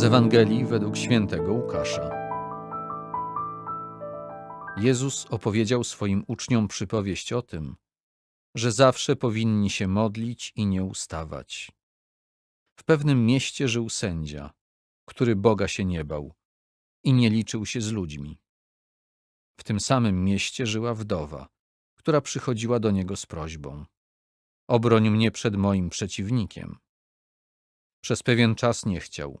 Z Ewangelii według świętego Łukasza. Jezus opowiedział swoim uczniom przypowieść o tym, że zawsze powinni się modlić i nie ustawać. W pewnym mieście żył sędzia, który Boga się nie bał i nie liczył się z ludźmi. W tym samym mieście żyła wdowa, która przychodziła do niego z prośbą: Obroń mnie przed moim przeciwnikiem. Przez pewien czas nie chciał,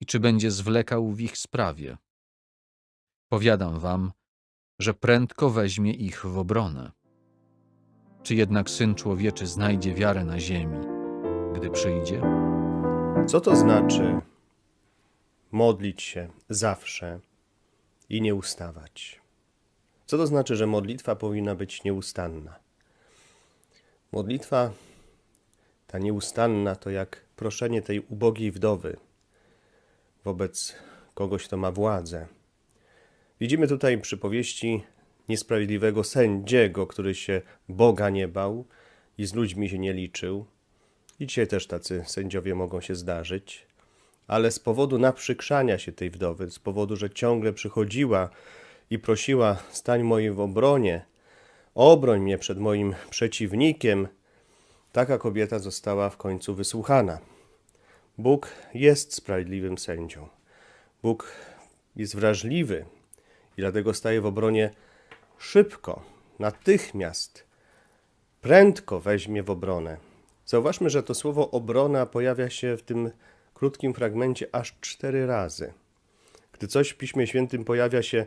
I czy będzie zwlekał w ich sprawie? Powiadam wam, że prędko weźmie ich w obronę. Czy jednak Syn Człowieczy znajdzie wiarę na ziemi, gdy przyjdzie? Co to znaczy modlić się zawsze i nie ustawać? Co to znaczy, że modlitwa powinna być nieustanna? Modlitwa ta nieustanna to jak proszenie tej ubogiej wdowy wobec kogoś, kto ma władzę. Widzimy tutaj przypowieści niesprawiedliwego sędziego, który się Boga nie bał i z ludźmi się nie liczył. I dzisiaj też tacy sędziowie mogą się zdarzyć, ale z powodu naprzykrzania się tej wdowy, z powodu, że ciągle przychodziła i prosiła: stań mojej w obronie, obroń mnie przed moim przeciwnikiem, taka kobieta została w końcu wysłuchana. Bóg jest sprawiedliwym sędzią. Bóg jest wrażliwy i dlatego staje w obronie szybko, natychmiast, prędko weźmie w obronę. Zauważmy, że to słowo obrona pojawia się w tym krótkim fragmencie aż cztery razy. Gdy coś w Piśmie Świętym pojawia się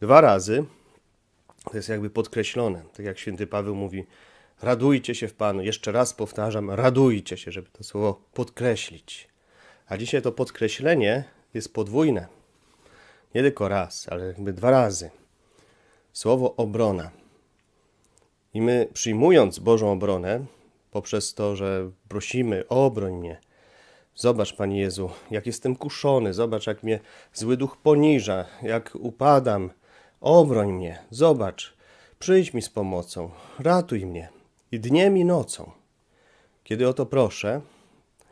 dwa razy, to jest jakby podkreślone. Tak jak święty Paweł mówi, radujcie się w Panu. Jeszcze raz powtarzam, radujcie się, żeby to słowo podkreślić. A dzisiaj to podkreślenie jest podwójne. Nie tylko raz, ale jakby dwa razy. Słowo obrona. I my przyjmując Bożą obronę, poprzez to, że prosimy, obroń mnie. Zobacz, Panie Jezu, jak jestem kuszony, zobacz, jak mnie zły duch poniża, jak upadam. Obroń mnie, zobacz, przyjdź mi z pomocą, ratuj mnie i dniem i nocą. Kiedy o to proszę,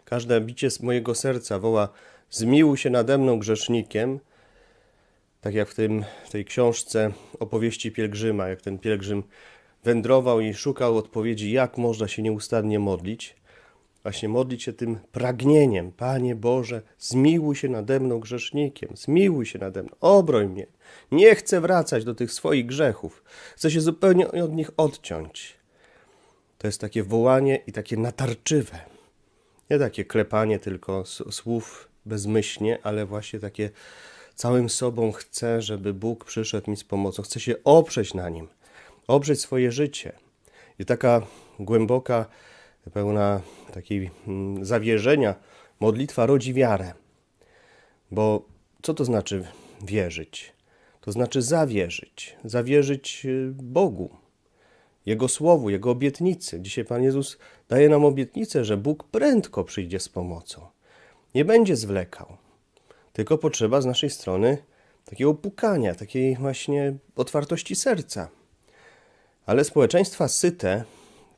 każde bicie z mojego serca woła: Zmiłuj się nade mną grzesznikiem, tak jak w tym, w tej książce opowieści pielgrzyma, jak ten pielgrzym wędrował i szukał odpowiedzi, jak można się nieustannie modlić. Właśnie modlić się tym pragnieniem. Panie Boże, zmiłuj się nade mną grzesznikiem, zmiłuj się nade mną, obroń mnie. Nie chcę wracać do tych swoich grzechów. Chcę się zupełnie od nich odciąć. To jest takie wołanie i takie natarczywe. Nie takie klepanie tylko słów bezmyślnie, ale właśnie takie całym sobą chcę, żeby Bóg przyszedł mi z pomocą. Chcę się oprzeć na Nim oprzeć swoje życie. I taka głęboka, pełna takiej mm, zawierzenia modlitwa rodzi wiarę. Bo co to znaczy wierzyć? To znaczy zawierzyć, zawierzyć y, Bogu, Jego Słowu, Jego obietnicy. Dzisiaj Pan Jezus daje nam obietnicę, że Bóg prędko przyjdzie z pomocą. Nie będzie zwlekał. Tylko potrzeba z naszej strony takiego pukania, takiej właśnie otwartości serca. Ale społeczeństwa syte,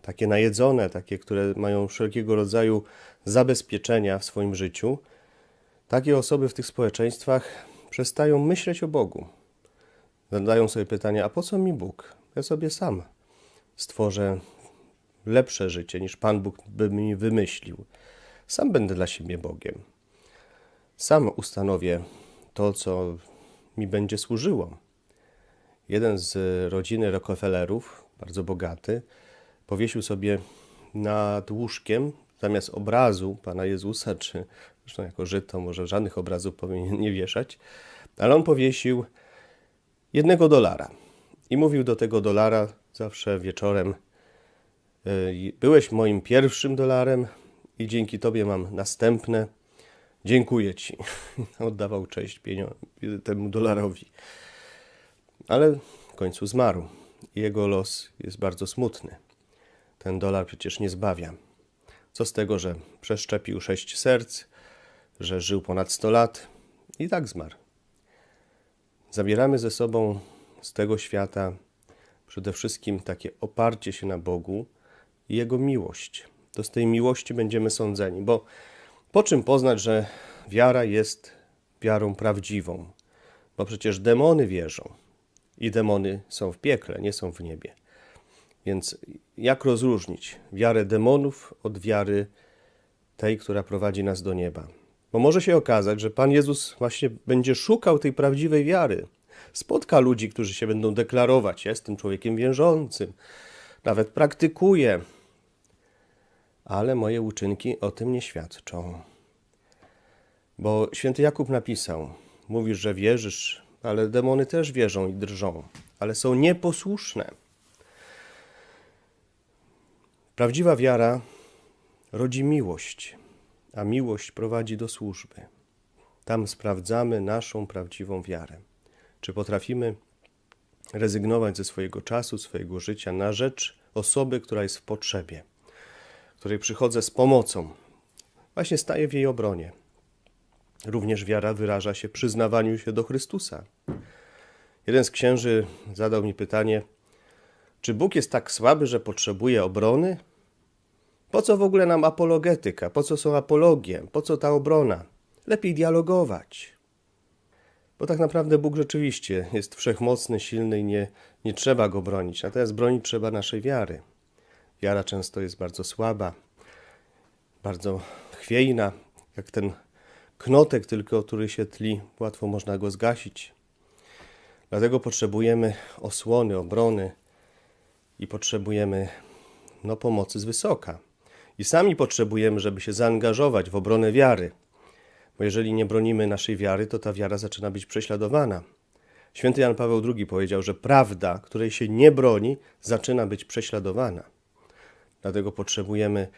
takie najedzone, takie, które mają wszelkiego rodzaju zabezpieczenia w swoim życiu, takie osoby w tych społeczeństwach przestają myśleć o Bogu. Zadają sobie pytanie: a po co mi Bóg? Ja sobie sam stworzę lepsze życie niż Pan Bóg by mi wymyślił. Sam będę dla siebie Bogiem. Sam ustanowię to, co mi będzie służyło. Jeden z rodziny Rockefellerów, bardzo bogaty, powiesił sobie nad łóżkiem zamiast obrazu Pana Jezusa, czy zresztą jako Żyd to może żadnych obrazów powinien nie wieszać, ale on powiesił jednego dolara i mówił do tego dolara zawsze wieczorem byłeś moim pierwszym dolarem i dzięki Tobie mam następne. dziękuję ci. Oddawał cześć temu dolarowi. Ale w końcu zmarł. Jego los jest bardzo smutny. Ten dolar przecież nie zbawia. Co z tego, że przeszczepił sześć serc, że żył ponad 100 lat i tak zmarł. Zabieramy ze sobą z tego świata przede wszystkim takie oparcie się na Bogu i Jego miłość. To z tej miłości będziemy sądzeni, bo po czym poznać, że wiara jest wiarą prawdziwą? Bo przecież demony wierzą i demony są w piekle, nie są w niebie. Więc jak rozróżnić wiarę demonów od wiary tej, która prowadzi nas do nieba? Bo może się okazać, że Pan Jezus właśnie będzie szukał tej prawdziwej wiary. Spotka ludzi, którzy się będą deklarować: Jestem człowiekiem wierzącym, nawet praktykuję, ale moje uczynki o tym nie świadczą. Bo święty Jakub napisał: Mówisz, że wierzysz, ale demony też wierzą i drżą, ale są nieposłuszne. Prawdziwa wiara rodzi miłość, a miłość prowadzi do służby. Tam sprawdzamy naszą prawdziwą wiarę. Czy potrafimy rezygnować ze swojego czasu, swojego życia na rzecz osoby, która jest w potrzebie, której przychodzę z pomocą, właśnie staję w jej obronie. Również wiara wyraża się przyznawaniu się do Chrystusa. Jeden z księży zadał mi pytanie, czy Bóg jest tak słaby, że potrzebuje obrony? Po co w ogóle nam apologetyka? Po co są apologie? Po co ta obrona? Lepiej dialogować. Bo tak naprawdę Bóg rzeczywiście jest wszechmocny, silny i nie, nie trzeba go bronić. Natomiast bronić trzeba naszej wiary. Wiara często jest bardzo słaba, bardzo chwiejna, jak ten knotek tylko, który się tli, łatwo można go zgasić. Dlatego potrzebujemy osłony, obrony i potrzebujemy no, pomocy z wysoka. I sami potrzebujemy, żeby się zaangażować w obronę wiary. Bo jeżeli nie bronimy naszej wiary, to ta wiara zaczyna być prześladowana. Święty Jan Paweł II powiedział, że prawda, której się nie broni, zaczyna być prześladowana. Dlatego potrzebujemy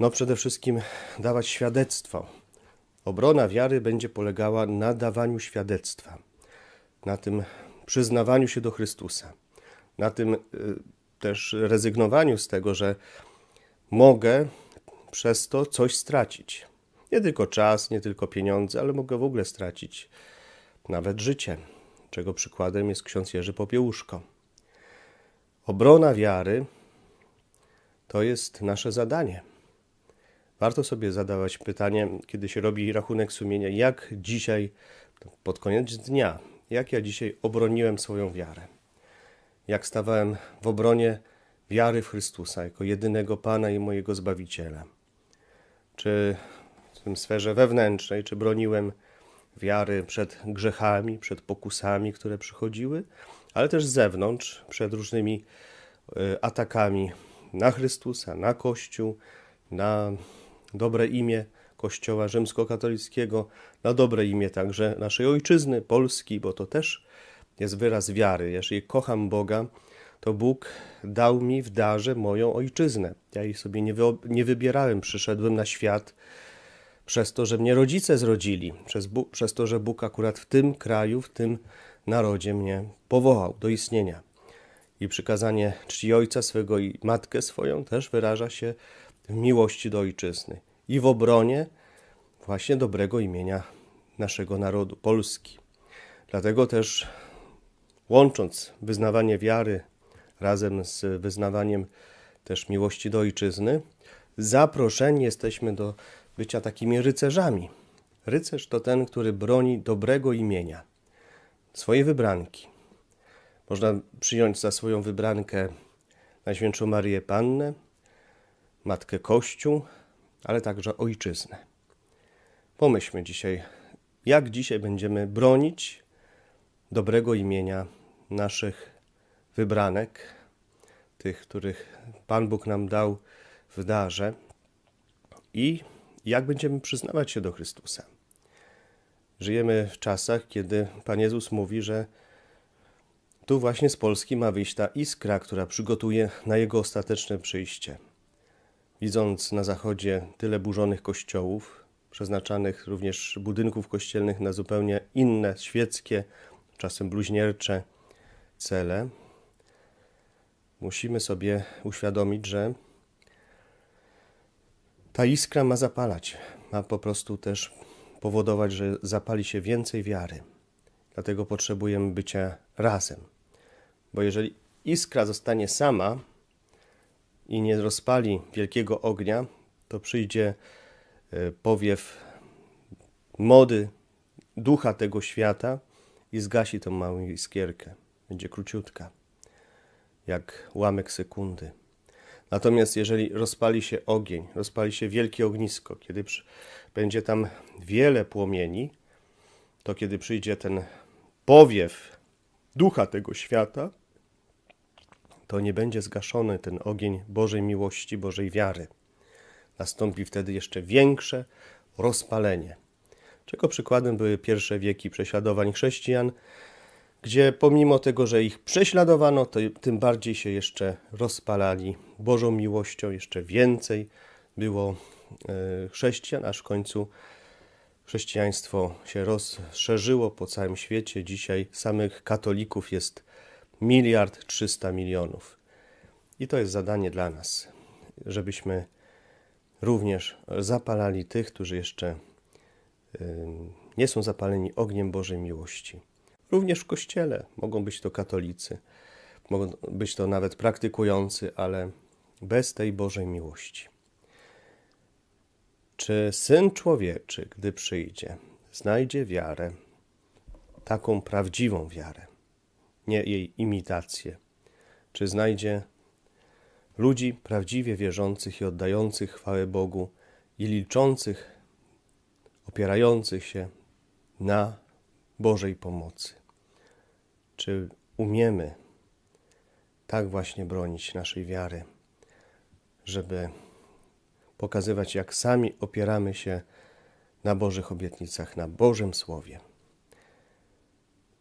no przede wszystkim dawać świadectwo. Obrona wiary będzie polegała na dawaniu świadectwa, na tym przyznawaniu się do Chrystusa, na tym y, też rezygnowaniu z tego, że mogę przez to coś stracić. Nie tylko czas, nie tylko pieniądze, ale mogę w ogóle stracić nawet życie, czego przykładem jest ksiądz Jerzy Popiełuszko. Obrona wiary to jest nasze zadanie. Warto sobie zadawać pytanie, kiedy się robi rachunek sumienia, jak dzisiaj, pod koniec dnia, jak ja dzisiaj obroniłem swoją wiarę. Jak stawałem w obronie wiary w Chrystusa jako jedynego Pana i mojego Zbawiciela. Czy w tym sferze wewnętrznej, czy broniłem wiary przed grzechami, przed pokusami, które przychodziły, ale też z zewnątrz, przed różnymi y, atakami na Chrystusa, na Kościół, na dobre imię Kościoła rzymskokatolickiego, na dobre imię także naszej ojczyzny, Polski, bo to też jest wyraz wiary. Jeżeli kocham Boga, to Bóg dał mi w darze moją ojczyznę. Ja jej sobie nie, nie wybierałem, przyszedłem na świat przez to, że mnie rodzice zrodzili, przez, przez to, że Bóg akurat w tym kraju, w tym narodzie mnie powołał do istnienia. I przykazanie czci ojca swego i matkę swoją też wyraża się w miłości do ojczyzny i w obronie właśnie dobrego imienia naszego narodu, Polski. Dlatego też łącząc wyznawanie wiary razem z wyznawaniem też miłości do ojczyzny, zaproszeni jesteśmy do bycia takimi rycerzami. Rycerz to ten, który broni dobrego imienia, swojej wybranki. Można przyjąć za swoją wybrankę Najświętszą Marię Pannę, Matkę Kościół, ale także Ojczyznę. Pomyślmy dzisiaj, jak dzisiaj będziemy bronić dobrego imienia naszych wybranek, tych, których Pan Bóg nam dał w darze i jak będziemy przyznawać się do Chrystusa. Żyjemy w czasach, kiedy Pan Jezus mówi, że tu właśnie z Polski ma wyjść ta iskra, która przygotuje na Jego ostateczne przyjście. Widząc na zachodzie tyle burzonych kościołów, przeznaczanych również budynków kościelnych na zupełnie inne, świeckie, czasem bluźniercze cele, musimy sobie uświadomić, że ta iskra ma zapalać, ma po prostu też powodować, że zapali się więcej wiary. Dlatego potrzebujemy bycia razem. Bo jeżeli iskra zostanie sama i nie rozpali wielkiego ognia, to przyjdzie e, powiew mody, ducha tego świata i zgasi tą małą iskierkę. Będzie króciutka, jak ułamek sekundy. Natomiast jeżeli rozpali się ogień, rozpali się wielkie ognisko, kiedy będzie tam wiele płomieni, to kiedy przyjdzie ten powiew ducha tego świata, to nie będzie zgaszony ten ogień Bożej miłości, Bożej wiary. Nastąpi wtedy jeszcze większe rozpalenie. Czego przykładem były pierwsze wieki prześladowań chrześcijan, gdzie pomimo tego, że ich prześladowano, to tym bardziej się jeszcze rozpalali Bożą miłością, jeszcze więcej było e, chrześcijan, aż w końcu chrześcijaństwo się rozszerzyło po całym świecie. Dzisiaj samych katolików jest miliard trzysta milionów. I to jest zadanie dla nas, żebyśmy również zapalali tych, którzy jeszcze y, nie są zapaleni ogniem Bożej miłości. Również w kościele mogą być to katolicy, mogą być to nawet praktykujący, ale bez tej Bożej miłości. Czy syn człowieczy, gdy przyjdzie, znajdzie wiarę, taką prawdziwą wiarę, nie jej imitację? Czy znajdzie ludzi prawdziwie wierzących i oddających chwałę Bogu i liczących, opierających się na Bożej pomocy? Czy umiemy tak właśnie bronić naszej wiary, żeby pokazywać, jak sami opieramy się na Bożych obietnicach, na Bożym Słowie.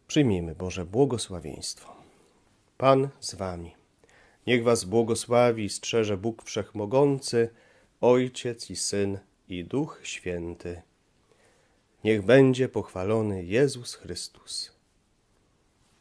Przyjmijmy Boże błogosławieństwo. Pan z Wami. Niech Was błogosławi i strzeże Bóg Wszechmogący, Ojciec i Syn i Duch Święty. Niech będzie pochwalony Jezus Chrystus.